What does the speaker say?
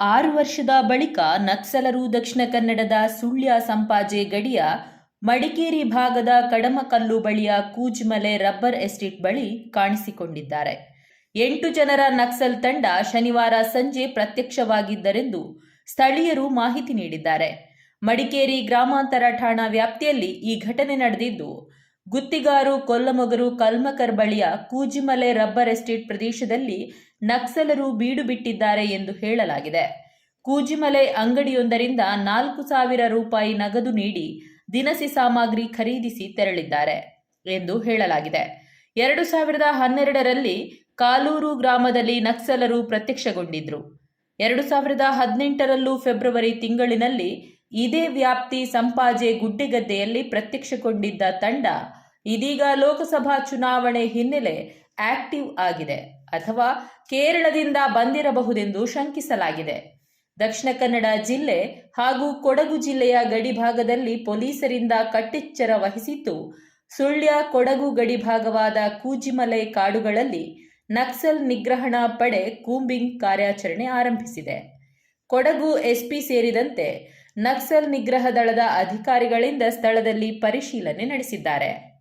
ಆರು ವರ್ಷದ ಬಳಿಕ ನಕ್ಸಲರು ದಕ್ಷಿಣ ಕನ್ನಡದ ಸುಳ್ಯ ಸಂಪಾಜೆ ಗಡಿಯ ಮಡಿಕೇರಿ ಭಾಗದ ಕಡಮಕಲ್ಲು ಬಳಿಯ ಕೂಜ್ಮಲೆ ರಬ್ಬರ್ ಎಸ್ಟೇಟ್ ಬಳಿ ಕಾಣಿಸಿಕೊಂಡಿದ್ದಾರೆ. ಎಂಟು ಜನರ ನಕ್ಸಲ್ ತಂಡ ಶನಿವಾರ ಸಂಜೆ ಪ್ರತ್ಯಕ್ಷವಾಗಿದ್ದರೆಂದು ಸ್ಥಳೀಯರು ಮಾಹಿತಿ ನೀಡಿದ್ದಾರೆ. ಮಡಿಕೇರಿ ಗ್ರಾಮಾಂತರ ಠಾಣಾ ವ್ಯಾಪ್ತಿಯಲ್ಲಿ ಈ ಘಟನೆ ನಡೆದಿದ್ದು ಗುತ್ತಿಗಾರು, ಕೊಲ್ಲಮೊಗರು, ಕಲ್ಮಕರ್ ಬಳಿಯ ಕೂಜಿಮಲೆ ರಬ್ಬರ್ ಎಸ್ಟೇಟ್ ಪ್ರದೇಶದಲ್ಲಿ ನಕ್ಸಲರು ಬೀಡು ಬಿಟ್ಟಿದ್ದಾರೆ ಎಂದು ಹೇಳಲಾಗಿದೆ. ಕೂಜಿಮಲೆ ಅಂಗಡಿಯೊಂದರಿಂದ ನಾಲ್ಕು ಸಾವಿರ ರೂಪಾಯಿ ನಗದು ನೀಡಿ ದಿನಸಿ ಸಾಮಗ್ರಿ ಖರೀದಿಸಿ ತೆರಳಿದ್ದಾರೆ ಎಂದು ಹೇಳಲಾಗಿದೆ. ಎರಡು ಸಾವಿರದ ಹನ್ನೆರಡರಲ್ಲಿ ಕಾಲೂರು ಗ್ರಾಮದಲ್ಲಿ ನಕ್ಸಲರು ಪ್ರತ್ಯಕ್ಷಗೊಂಡಿದ್ರು. ಎರಡು ಸಾವಿರದ ಹದಿನೆಂಟರಲ್ಲೂ ಫೆಬ್ರವರಿ ತಿಂಗಳಿನಲ್ಲಿ ಇದೇ ವ್ಯಾಪ್ತಿ ಸಂಪಾಜೆ ಗುಡ್ಡೆಗದ್ದೆಯಲ್ಲಿ ಪ್ರತ್ಯಕ್ಷಗೊಂಡಿದ್ದ ತಂಡ ಇದೀಗ ಲೋಕಸಭಾ ಚುನಾವಣೆ ಹಿನ್ನೆಲೆ ಆಕ್ಟಿವ್ ಆಗಿದೆ ಅಥವಾ ಕೇರಳದಿಂದ ಬಂದಿರಬಹುದೆಂದು ಶಂಕಿಸಲಾಗಿದೆ. ದಕ್ಷಿಣ ಕನ್ನಡ ಜಿಲ್ಲೆ ಹಾಗೂ ಕೊಡಗು ಜಿಲ್ಲೆಯ ಗಡಿಭಾಗದಲ್ಲಿ ಪೊಲೀಸರಿಂದ ಕಟ್ಟೆಚ್ಚರ ವಹಿಸಿದ್ದು, ಸುಳ್ಯ ಕೊಡಗು ಗಡಿಭಾಗವಾದ ಕೂಜಿಮಲೆ ಕಾಡುಗಳಲ್ಲಿ ನಕ್ಸಲ್ ನಿಗ್ರಹಣ ಪಡೆ ಕೂಂಬಿಂಗ್ ಕಾರ್ಯಾಚರಣೆ ಆರಂಭಿಸಿದೆ. ಕೊಡಗು ಎಸ್ಪಿ ಸೇರಿದಂತೆ ನಕ್ಸಲ್ ನಿಗ್ರಹ ದಳದ ಅಧಿಕಾರಿಗಳಿಂದ ಸ್ಥಳದಲ್ಲಿ ಪರಿಶೀಲನೆ ನಡೆಸಿದ್ದಾರೆ.